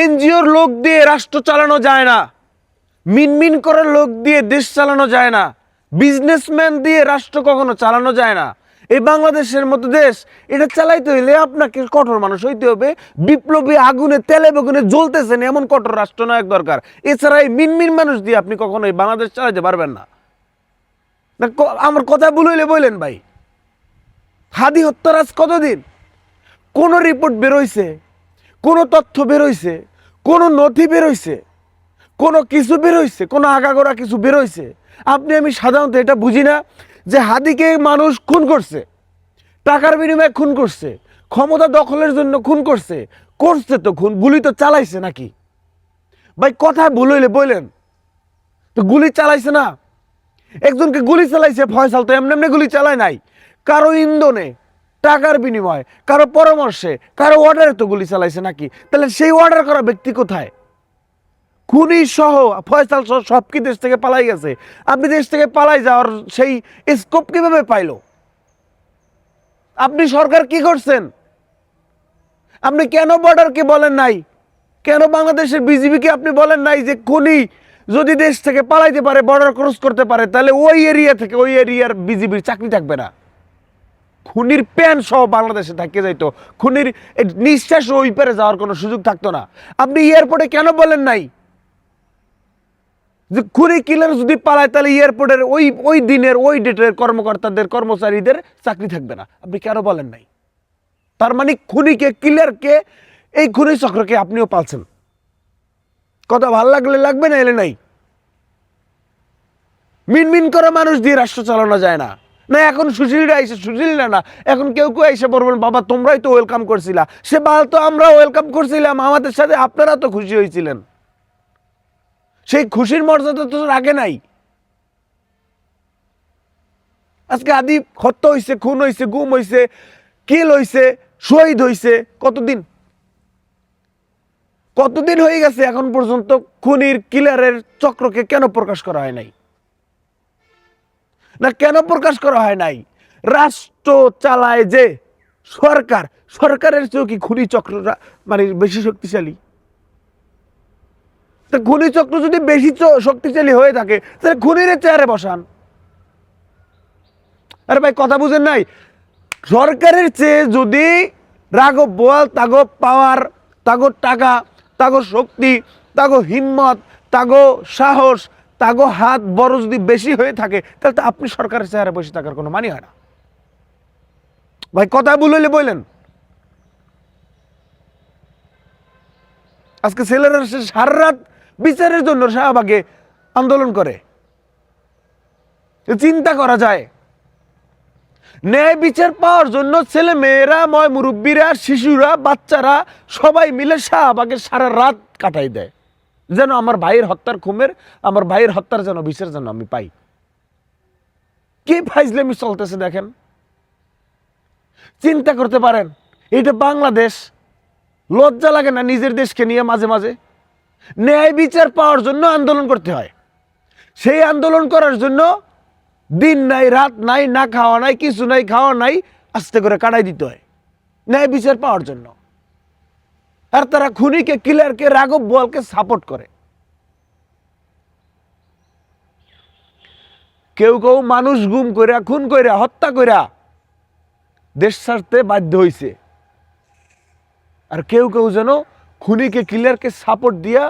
এনজিওর লোক দিয়ে রাষ্ট্র চালানো যায় না। মিনমিন করার লোক দিয়ে দেশ চালানো যায় না। বিজনেসম্যান দিয়ে রাষ্ট্র কখনো চালানো যায় না। এই বাংলাদেশের মতো দেশ, এটা চালাইতে হইলে আপনাকে কঠোর মানুষ হইতে হবে। বিপ্লবী আগুনে, তেলে বেগুনে জ্বলতেছেন এমন কঠোর রাষ্ট্রনায়ক দরকার। এছাড়া এই মিনমিন মানুষ দিয়ে আপনি কখনো এই বাংলাদেশ চালাইতে পারবেন না। আমার কথা বলইলে বললেন ভাই। হাদি হত্যার আজ কতদিন? কোন রিপোর্ট বেরোইছে কোনো তথ্য বেরোইছে কোনো নথি বেরোইছে কোনো কিছু বেরোইছে কোনো আগাগোড়া কিছু বেরোইছে আপনি আমি সাধারণত এটা বুঝি না যে হাদিকে মানুষ খুন করছে, টাকার বিনিময়ে খুন করছে, ক্ষমতা দখলের জন্য খুন করছে করছে তো খুন, গুলি তো চালাইছে নাকি? ভাই কথা ভুল হইলে বললেন তো গুলি চালাইছে না। একজনকে গুলি চালাইছে, ফয়সাল তো এমনি এমনি গুলি চালায় নাই, কারও ইন্ধনে টাকার বিনিময়ে, কারও পরামর্শে, কারও অর্ডারে তো গুলি চালাইছে নাকি? তাহলে সেই অর্ডার করা ব্যক্তি কোথায়? খুনি সহ ফয়সাল সহ সব কি দেশ থেকে পালাই গেছে। আপনি দেশ থেকে পালাই যাওয়ার সেই স্কোপ কীভাবে পাইলো? আপনি সরকার কি করছেন? আপনি কেন বর্ডারকে বলেন নাই? কেন বাংলাদেশের বিজিবিকে আপনি বলেন নাই যে খুনি যদি দেশ থেকে পালাইতে পারে বর্ডার ক্রস করতে পারে, তাহলে ওই এরিয়া থেকে ওই এরিয়ার বিজিবির চাকরি থাকবে না? খুনির প্যান সহ বাংলাদেশে থাকে যাইতো। খুনির নিঃশ্বাস ওই পারে যাওয়ার কোনো সুযোগ থাকতো না। আপনি এয়ারপোর্টে কেন বলেন নাই? যে খুনি কিলার যদি পালায়, তাহলে এয়ারপোর্টের ওই ওই দিনের, ওই ডেটের কর্মকর্তাদের, কর্মচারীদের চাকরি থাকবে না। আপনি কেন বলেন নাই? তার মানে খুনিকে কিলারকে এই খুনি চক্রকে আপনিও পালছেন। কথা ভালো লাগলে লাগবে না এলে নাই। মিনমিন করে মানুষ দিয়ে রাষ্ট্র চালানো যায় না। না, এখন সুশীলরা আইসে, সুশীলরা না। এখন কেউ কেউ এসে বলবেন বাবা, তোমরাই তো ওয়েলকাম করছিলা। সে বাল তো আমরা ওয়েলকাম করছিলাম, আমাদের সাথে আপনারা তো খুশি হয়েছিলেন সেই খুশির মর্যাদা তো রাখে নাই। আজকে আদি হত্যা হইছে, খুন হইছে, গুম হইছে, কিল হইছে, শহীদ হইছে, কতদিন? কতদিন হয়ে গেছে এখন পর্যন্ত খুনির কিলারের চক্রকে কেন প্রকাশ করা হয় নাই? না কেন প্রকাশ করা হয় নাই? রাষ্ট্র চালায় যে সরকার, সরকারের চেয়েও কি খুনি চক্ররা মানে বেশি শক্তিশালী? তা খুনি চক্র যদি বেশি শক্তিশালী হয়ে থাকে, তাহলে খুনির চেয়ারে বসান। আরে ভাই, কথা বুঝেন নাই? সরকারের চেয়ে যদি রাঘব বোয়াল, তাগো পাওয়ার, তাগো টাকা, তাগো শক্তি, তাগো হিম্মত, তাগো সাহস তাগো হাত বড় যদি বেশি হয়ে থাকে, তাহলে তো আপনি সরকারের চেহারা বসে থাকার কোনো মানি হয় না। ভাই, কথা বললে বললেন আজকে ছেলেরা সারা রাত বিচারের জন্য শাহবাগে আন্দোলন করে। চিন্তা করা যায়। ন্যায় বিচার পাওয়ার জন্য ছেলে মেয়েরা, ময় মুরব্বীরা, শিশুরা, বাচ্চারা সবাই মিলে শাহবাগে সারা রাত কাটাই দেয়। যেন আমার ভাইয়ের হত্যার খুমের, আমার ভাইয়ের হত্যার যেন বিচার যেন আমি পাই। কি ফাইজলেমি চলতেছে দেখেন? চিন্তা করতে পারেন, এটা বাংলাদেশ। লজ্জা লাগে না নিজের দেশকে নিয়ে মাঝে মাঝে? ন্যায় বিচার পাওয়ার জন্য আন্দোলন করতে হয়। সেই আন্দোলন করার জন্য দিন নাই, রাত নাই, না খাওয়া নাই, কিছু নাই, খাওয়া নাই, আস্তে করে কাটাই দিতে হয়। ন্যায় বিচার পাওয়ার জন্য। আর তারা খুনিকে, কিলারকে, রাঘব বোয়ালকে সাপোর্ট করে। কেউ কেউ মানুষ গুম কইরা, খুন কইরা, হত্যা কইরা দেশ ছাড়তে বাধ্য হইছে। আর কেউ কেউ যেন খুনিকে, কিলারকে সাপোর্ট দিয়া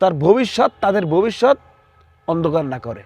তার ভবিষ্যৎ, তাদের ভবিষ্যৎ অন্ধকার না করে।